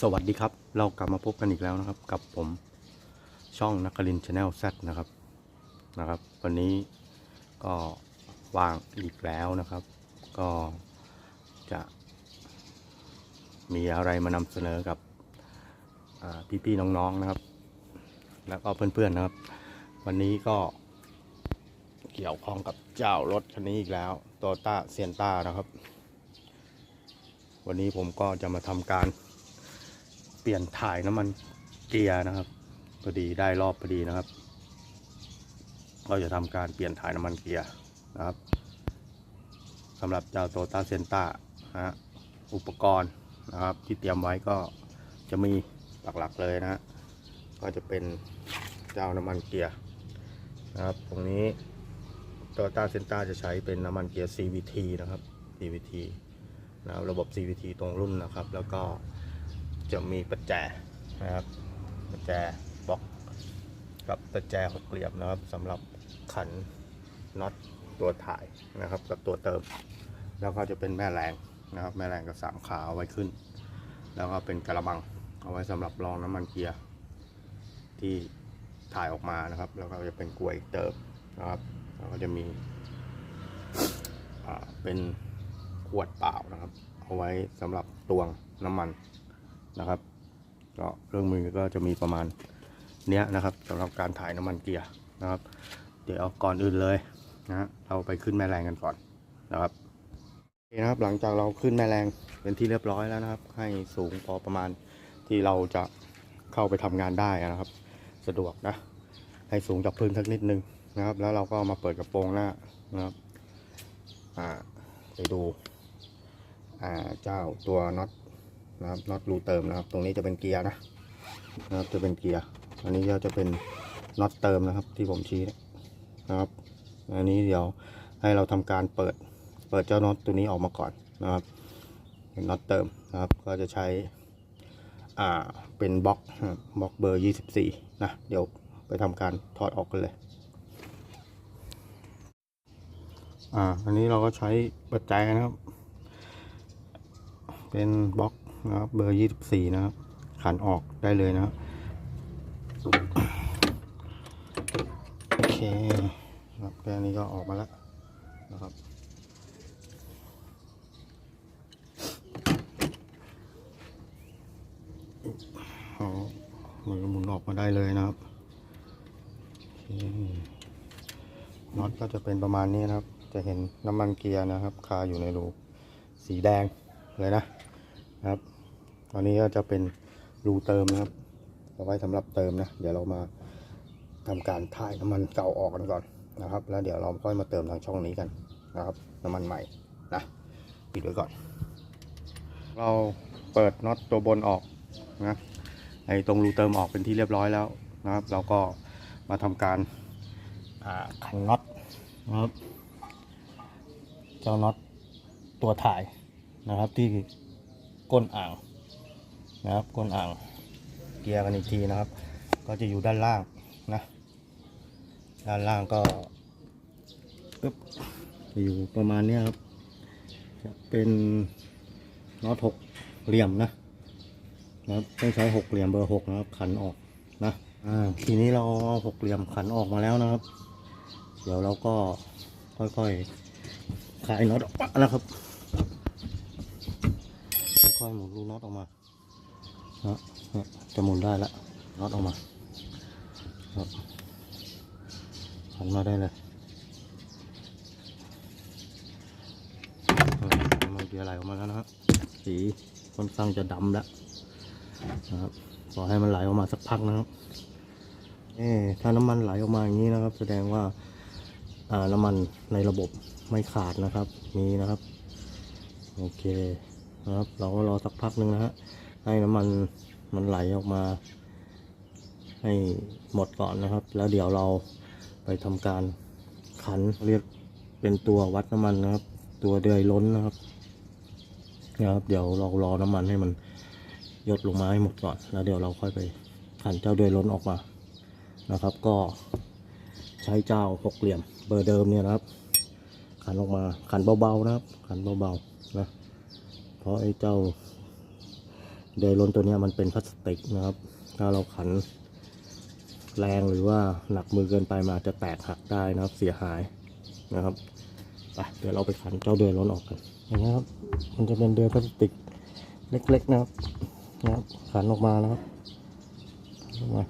สวัสดีครับ เรากลับมาพบกันอีกแล้วนะครับ กับผมช่องนักลินชาแนลแซนะครับนะครับ วันนี้ก็ว่างอีกแล้วนะครับ ก็จะ มีอะไรมานำเสนอกับพี่ๆน้องๆนะครับ แล้วก็เพื่อนๆนะครับ วันนี้ก็เกี่ยวข้องกับเจ้ารถคันนี้อีกแล้วโตต้าเซียนต้านะครับ วันนี้ผมก็จะมาทำการเปลี่ยนถ่ายน้ำมันเกียร์นะครับพอดีได้รอบพอดีนะครับ ก็จะทำการเปลี่ยนถ่ายน้ำมันเกียร์นะครับสำหรับเจ้าโตต้าเซนต้าฮะอุปกรณ์นะครับที่เตรียมไว้ก็จะมีหลักๆเลยนะฮะก็จะเป็นเจ้าน้ำมันเกียร์นะครับตรงนี้โตต้าเซนต้าจะใช้เป็นน้ำมันเกียร์ CVT นะครับ CVT นะครับระบบ CVT ตรงรุ่นนะครับ แล้วก็จะมีประแจนะครับประแจบล็อกกับประแจหกเหลี่ยมนะครับสำหรับขันน็อตตัวถ่ายนะครับ กับตัวเติม แล้วก็จะเป็นแม่แรงนะครับ แม่แรงกับสามขาเอาไว้ขึ้น แล้วก็เป็นกระมังเอาไว้สำหรับรองน้ำมันเกียร์ที่ถ่ายออกมานะครับ แล้วก็จะเป็นกลวยเติมนะครับแล้วก็จะมีเป็น วดเปล่านะครับ เอาไว้สำหรับตวงน้ำมันนะครับก็เครื่องมือก็จะมีประมาณเนี้ยนะครับสำหรับการถ่ายน้ำมันเกียร์นะครับ เดี๋ยวเอาก่อนอื่นเลยนะเราไปขึ้นแม่แรงกันก่อนนะครับโอเคนะครับหลังจากเราขึ้นแม่แรงเป็นที่เรียบร้อยแล้วนะครับ ให้สูงพอประมาณที่เราจะเข้าไปทำงานได้นะครับ สะดวกนะให้สูงจากพื้นสักนิดนึงนะครับ แล้วเราก็มาเปิดกระโปรงหน้านะครับอ่าไปดู เจ้าตัวน็อตนะครับน็อตรูเติมนะครับ ตรงนี้จะเป็นเกียร์นะนะครับจะเป็นเกียร์อันนี้ก็จะเป็นน็อตเติมนะครับ ที่ผมชี้นะครับ อันนี้เดี๋ยวให้เราทำการเปิดเปิดเจ้าน็อตตัวนี้ออกมาก่อนนะครับเป็นน็อตเติมนะครับ ก็จะใช้อ่าเป็นบล็อกบล็อกเบอร์ 24 นะ เดี๋ยวไปทำการถอดออกกันเลยอ่าอันนี้เราก็ใช้ปัจจัยนะครับ เป็นบล็อกนะครับเบอร์ยี่สิบสี่นะครับขันออกได้เลยนะโอเคครับแค่นี้ก็ออกมาแล้วนะครับเอามือหมุนออกมาได้เลยนะครับน็อตก็จะเป็นประมาณนี้นะครับ จะเห็นน้ำมันเกียร์นะครับ คาอยู่ในรูสีแดงเลยนะ นะครับ ตอนนี้ก็จะเป็นรูเติมนะครับเอาไว้สำหรับเติมนะ เดี๋ยวเรามาทำการถ่ายน้ำมันเก่าออกกันก่อนนะครับ แล้วเดี๋ยวเราค่อยมาเติมทางช่องนี้กันนะครับ น้ำมันใหม่นะปิดไว้ก่อน เราเปิดน็อตตัวบนออกนะไอ้ตรงรูเติมออกเป็นที่เรียบร้อยแล้วนะครับ เราก็มาทำการขันน็อตนะครับ เจ้าน็อตตัวถ่ายนะครับที่ ก้นอ่างนะครับก้นอ่างเกียร์กันอีกทีนะครับ ก็จะอยู่ด้านล่างนะด้านล่างก็ปึ๊บจะอยู่ประมาณนี้ครับจะเป็นน็อตหกเหลี่ยมนะนะครับต้องใช้หกเหลี่ยมเบอร์หกนะครับขันออกนะอ่าทีนี้เราเอาหกเหลี่ยมขันออกมาแล้วนะครับ เดี๋ยวเราก็ค่อยๆคลายน็อตออกนะครับ ค่อยๆหมุนลูกน็อตออกมานะเนี่ยจะหมุนได้แล้วน็อตออกมาครับหันมาได้เลยมันเกียร์ไหลออกมาแล้วนะครับสีค่อนข้างจะดำแล้วนะครับขอให้มันไหลออกมาสักพักนะครับเอ๊ถ้าน้ำมันไหลออกมาอย่างนี้นะครับ แสดงว่าอ่าน้ำมันในระบบไม่ขาดนะครับมีนะครับ โอเค นะครับ เราก็รอสักพักหนึ่งนะฮะให้น้ำมันมันไหลออกมา ให้หมดก่อนนะครับ แล้วเดี๋ยวเราไปทำการขันเรียกเป็นตัววัดน้ำมันนะครับ ตัวเดือยล้นนะครับนะครับ เดี๋ยวเรารอน้ำมันให้มันหยดลงมาให้หมดก่อน แล้วเดี๋ยวเราค่อยไปขันเจ้าเดือยล้นออกมานะครับ ก็ใช้เจ้าหกเหลี่ยมเบอร์เดิมเนี่ยนะครับ ขันออกมาขันเบาๆนะครับ ขันเบาๆนะ เพราะไอ้เจ้าเดยล้นตัวนี้มันเป็นพลาสติกนะครับ ถ้าเราขันแรงหรือว่าหนักมือเกินไปมันอาจจะแตกหักได้นะครับ เสียหายนะครับไปเดี๋ยวเราไปขันเจ้าเดือยล้นออกกันอย่างนี้ครับมันจะเป็นเดือยพลาสติกเล็กๆนะครับนะครับขันออกมานะครับออกมา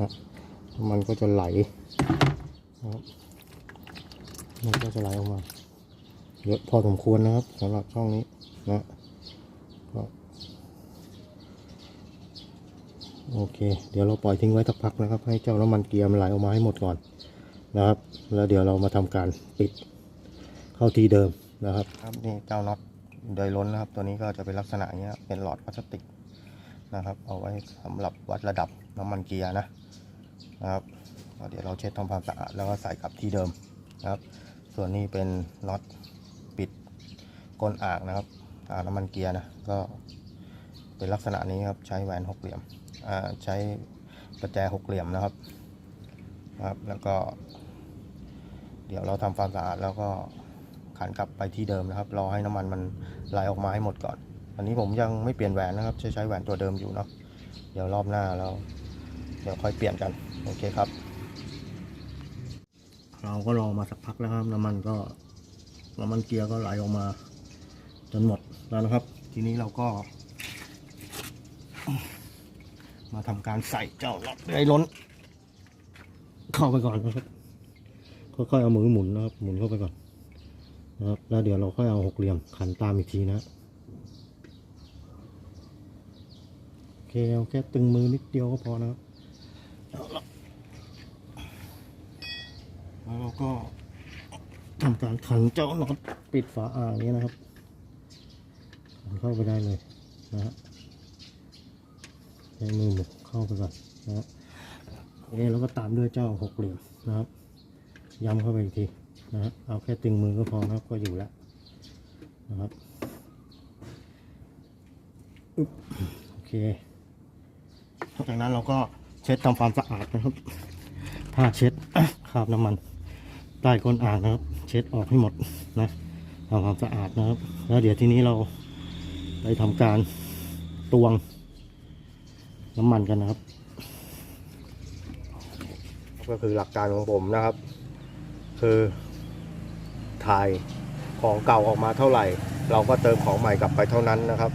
นะมันก็จะไหลนะครับมันก็จะไหลออกมาเยอะพอสมควรนะครับสำหรับช่องนี้นะก็ โอเค เดี๋ยวเราปล่อยทิ้งไว้สักพักนะครับ ให้เจ้าน้ำมันเกียร์มันไหลออกมาให้หมดก่อนนะครับ แล้วเดี๋ยวเรามาทำการปิดเข้าที่เดิมนะครับครับนี่เจ้าน็อตโดยล้นนะครับ ตัวนี้ก็จะเป็นลักษณะอย่างเงี้ยเป็นหลอดพลาสติกนะครับ เอาไว้สำหรับวัดระดับน้ำมันเกียร์นะนะครับเดี๋ยวเราเช็ดทำความสะอาดแล้วก็ใส่กลับที่เดิมนะครับ ส่วนนี้เป็นน็อตปิดก้นอ่างนะครับอ่างน้ำมันเกียร์นะก็เป็นลักษณะนี้ครับใช้แหวนหกเหลี่ยม ใช้ประแจหกเหลี่ยมนะครับครับ แล้วก็ เดี๋ยวเราทำความสะอาดแล้วก็ขันกลับไปที่เดิมนะครับ รอให้น้ำมันมันไหลออกมาให้หมดก่อน อันนี้ผมยังไม่เปลี่ยนแหวนนะครับ ใช้ใช้แหวนตัวเดิมอยู่เนาะเดี๋ยวรอบหน้าเรา เดี๋ยวค่อยเปลี่ยนกัน โอเคครับ เราก็รอมาสักพักแล้วครับน้ำมันก็น้ำมันเกียร์ก็ไหลออกมา จนหมดแล้วนะครับ ทีนี้เราก็ มาทำการใส่เจ้าน็อตไอ้ล้น เข้าไปก่อนนะครับค่อยๆเอามือหมุนนะครับหมุนเข้าไปก่อนนะครับแล้วเดี๋ยวเราค่อยเอาหกเหลี่ยมขันตามอีกทีนะโอเคเอาแค่ตึงมือนิดเดียวก็พอนะครับแล้วเราก็ทำการขันเจ้าน็อตปิดฝาอ่างนี้นะครับขันเข้าไปได้เลยนะฮะ ใช้มือหมุนเข้าไปก่อนนะฮะโอเคแล้วก็ตามด้วยเจ้าหกเหลี่ยมนะครับ ย้ำเข้าไปอีกทีนะฮะเอาแค่ตึงมือก็พอนะครับก็อยู่แล้วนะครับอึ๊บโอเคจากนั้นเราก็เช็ดทำความสะอาดนะครับผ้าเช็ดคราบน้ำมันใต้ก้นอ่างนะครับ เช็ดออกให้หมดนะทำความสะอาดนะครับ แล้วเดี๋ยวทีนี้เราไปทำการตวง น้ำมันกันนะครับ ก็คือหลักการของผมนะครับ คือถ่ายของเก่าออกมาเท่าไหร่ เราก็เติมของใหม่กลับไปเท่านั้นนะครับ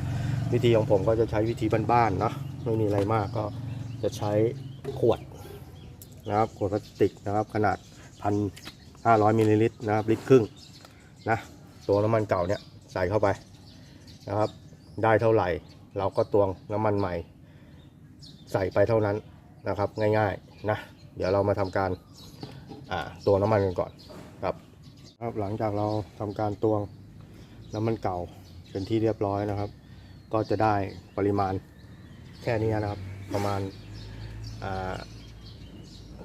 วิธีของผมก็จะใช้วิธีบ้านๆนะไม่มีอะไรมากก็จะใช้ขวดนะครับขวดพลาสติกนะครับ ขนาดพัน500มิลลิลิตรนะครับลิตรครึ่งนะตัวน้ำมันเก่าเนี่ยใส่เข้าไปนะครับ ได้เท่าไหร่ เราก็ตวงน้ำมันใหม่ ใส่ไปเท่านั้นนะครับ ง่ายๆนะ เดี๋ยวเรามาทำการอ่าตวงน้ำมันกันก่อนครับครับ หลังจากเราทำการตวงน้ำมันเก่าเป็นที่เรียบร้อยนะครับ ก็จะได้ปริมาณแค่นี้นะครับ ประมาณอ่า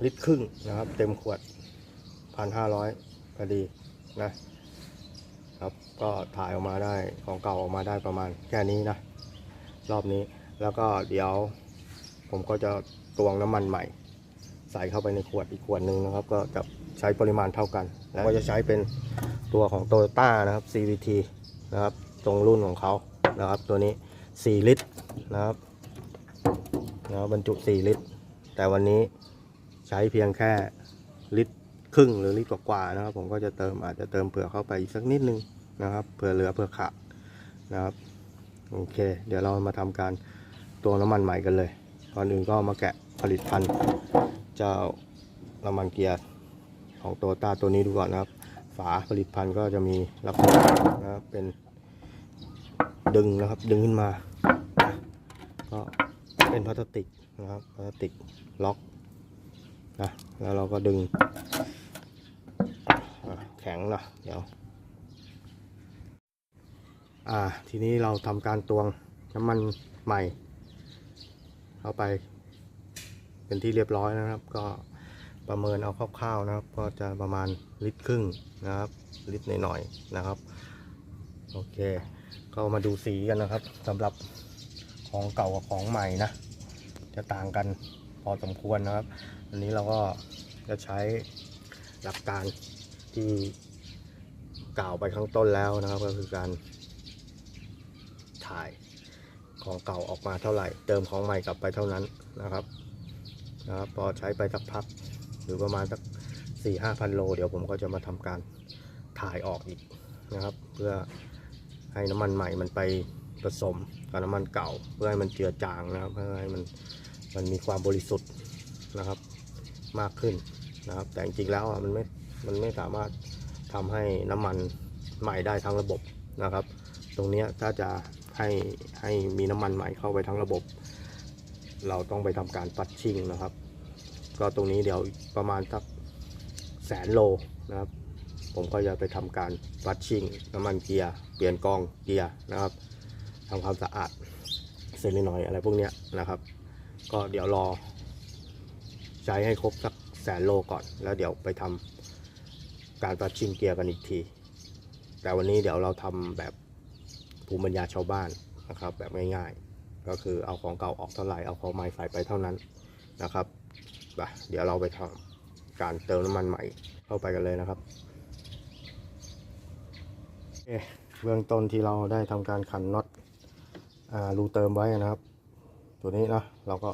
ลิตรครึ่งนะครับ เต็มขวดพันห้าร้อยพอดีนะครับก็ถ่ายออกมาได้ของเก่าออกมาได้ประมาณแค่นี้นะ รอบนี้แล้วก็เดี๋ยว ผมก็จะตวงน้ำมันใหม่ ใส่เข้าไปในขวดอีกขวดหนึ่งนะครับ ก็จะใช้ปริมาณเท่ากัน แล้วก็จะใช้เป็นตัวของ t o y ต้านะครับ CVT นะครับ ตรงรุ่นของเขานะครับ ตัวนี้ 4 ลิตรนะครับนะครับบรรจุ 4 ลิตร แต่วันนี้ใช้เพียงแค่ลิตรครึ่งหรือลิตรกว่าๆนะครับ ผมก็จะเติมอาจจะเติมเผื่อเข้าไปอีกสักนิดนึงนะครับเผื่อเหลือเผื่อขาดนะครับโอเค เดี๋ยวเรามาทำการตัวน้ำมันใหม่กันเลย ก่อนอื่นก็มาแกะผลิตภัณฑ์เจ้าน้ำมันเกียร์ของโตต้าตัวนี้ดูก่อนนะครับ ฝาผลิตภัณฑ์ก็จะมีลักษณะนะครับเป็นดึงนะครับดึงขึ้นมา ก็เป็นพลาสติกนะครับพลาสติกล็อกนะแล้วเราก็ดึงแข็งนะเดี๋ยวอ่าทีนี้เราทำการตวงน้ำมันใหม่ เข้าไป เป็นที่เรียบร้อยนะครับ ก็ประเมินเอาคร่าวๆนะครับ ก็จะประมาณลิตรครึ่งนะครับ ลิตรหน่อยๆนะครับ โอเค ก็มาดูสีกันนะครับสำหรับของเก่ากับของใหม่นะ จะต่างกันพอสมควรนะครับ อันนี้เราก็จะใช้หลักการที่กล่าวไปข้างต้นแล้วนะครับ ก็คือการถ่าย ของเก่าออกมาเท่าไหร่ เติมของใหม่กลับไปเท่านั้นนะครับนะครับพอใช้ไปสักพัก หรือประมาณสักสี่ห้าพันโล เดี๋ยวผมก็จะมาทำการถ่ายออกอีกนะครับ เพื่อให้น้ำมันใหม่มันไปผสมกับน้ำมันเก่า เพื่อให้มันเจือจางนะครับเพื่อให้มันมันมีความบริสุทธิ์นะครับมากขึ้นนะครับ แต่จริงๆแล้วมันไม่มันไม่สามารถทำให้น้ำมันใหม่ได้ทั้งระบบนะครับ ตรงนี้ถ้าจะ ให้ให้มีน้ำมันใหม่เข้าไปทั้งระบบ เราต้องไปทำการปัดชิ่งนะครับ ก็ตรงนี้เดี๋ยวประมาณสักแสนโลนะครับ ผมก็จะไปทำการปัดชิ่งน้ำมันเกียร์เปลี่ยนกองเกียร์นะครับทำความสะอาดเซเลนอยอะไรพวกเนี้ยนะครับ ก็เดี๋ยวรอ ใช้ให้ครบสักแสนโลก่อน แล้วเดี๋ยวไปทำการปัดชิ่งเกียร์กันอีกที แต่วันนี้เดี๋ยวเราทำแบบ ภูมิปัญญาชาวบ้านนะครับ แบบง่ายๆ ก็คือเอาของเก่าออกเท่าไหร่เอาของใหม่ใส่ไปเท่านั้นนะครับไปเดี๋ยวเราไปทำการเติมน้ำมันใหม่เข้าไปกันเลยนะครับโอเคเบื้องต้นที่เราได้ทำการขันน็อตรูเติมไว้นะครับ ตัวนี้นะเราก็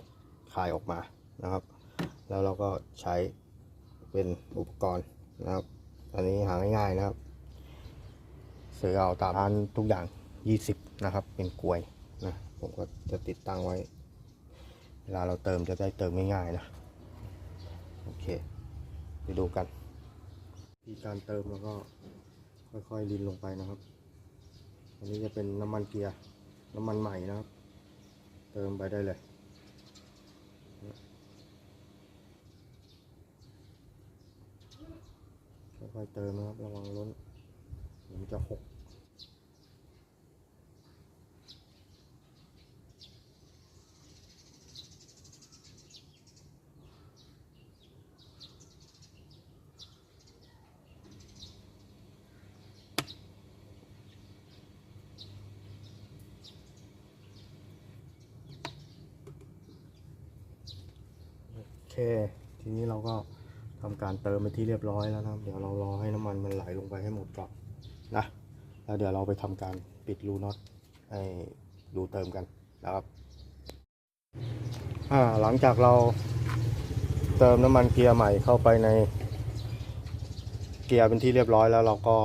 คลายออกมานะครับ แล้วเราก็ใช้เป็นอุปกรณ์นะครับ อันนี้หาง่ายๆนะครับ ซื้อเอาตามร้านทุกอย่าง 20 นะครับ เป็นกลวยนะผมก็จะติดตั้งไว้ เวลาเราเติมจะได้เติมง่ายๆนะ โอเคไปดูกันที่การเติมแล้วก็ค่อยๆลินลงไปนะครับ อันนี้จะเป็นน้ำมันเกียร์น้ำมันใหม่นะครับ เติมไปได้เลยค่อยๆเติมนะครับระวังล้นเดี๋ยวมันจะหก โอเค ทีนี้เราก็ทำการเติมไปที่เรียบร้อยแล้วนะเดี๋ยวเรารอให้น้ำมันมันไหลลงไปให้หมดก่อนนะแล้วเดี๋ยวเราไปทำการปิดรูน็อตให้รูเติมกันนะครับอ่าหลังจากเราเติมน้ำมันเกียร์ใหม่เข้าไปในเกียร์เป็นที่เรียบร้อยแล้วเราก็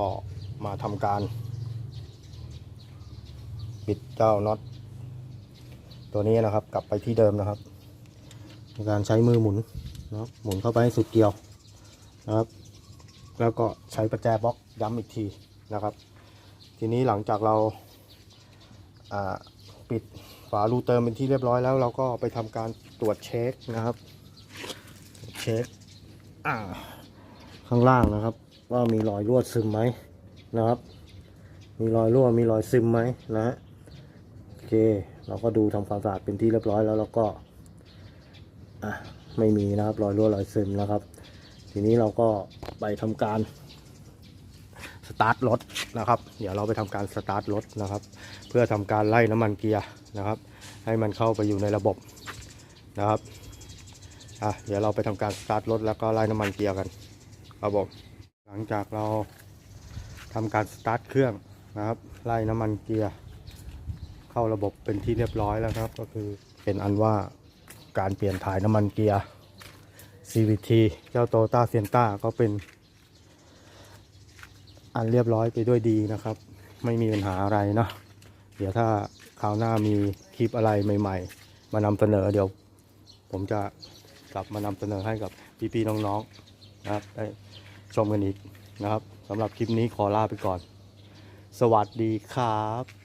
มาทำการ ปิดเจ้าน็อตตัวนี้นะครับ กลับไปที่เดิมนะครับ ในการใช้มือหมุนนะครับหมุนเข้าไปให้สุดเกลียวนะครับ แล้วก็ใช้ประแจบล็อกย้ำอีกทีนะครับ ทีนี้หลังจากเราปิดฝารูเติมเป็นที่เรียบร้อยแล้วเราก็ไปทำการตรวจเช็คนะครับเช็คข้างล่างนะครับ ว่ามีรอยรั่วซึมไหมนะครับ มีรอยรั่วมีรอยซึมไหมนะฮะโอเค เราก็ดูทำความสะอาดเป็นที่เรียบร้อยแล้วเราก็ อะไม่มีนะครับรอยรั่วรอยซึมนะครับ ทีนี้เราก็ไปทำการสตาร์ทรถนะครับ เดี๋ยวเราไปทำการสตาร์ทรถนะครับ เพื่อทำการไล่น้ำมันเกียร์นะครับ ให้มันเข้าไปอยู่ในระบบนะครับอะเดี๋ยวเราไปทำการสตาร์ทรถแล้วก็ไล่น้ำมันเกียร์กันครับผมหลังจากเราทำการสตาร์ทเครื่องนะครับ ไล่น้ำมันเกียร์เข้าระบบเป็นที่เรียบร้อยแล้วครับ ก็คือเป็นอันว่า การเปลี่ยนถ่ายน้ำมันเกียร์ CVT เจ้าโตต้าเซียนต้าก็เป็น อันเรียบร้อยไปด้วยดีนะครับ ไม่มีปัญหาอะไรเนาะเดี๋ยวถ้าคราวหน้ามีคลิปอะไรใหม่ ๆ มานำเสนอเดี๋ยว ผมจะกลับมานำเสนอให้กับพี่ๆน้องๆนะครับได้ชมกันอีกนะครับสำหรับคลิปนี้ขอลาไปก่อน สวัสดีครับ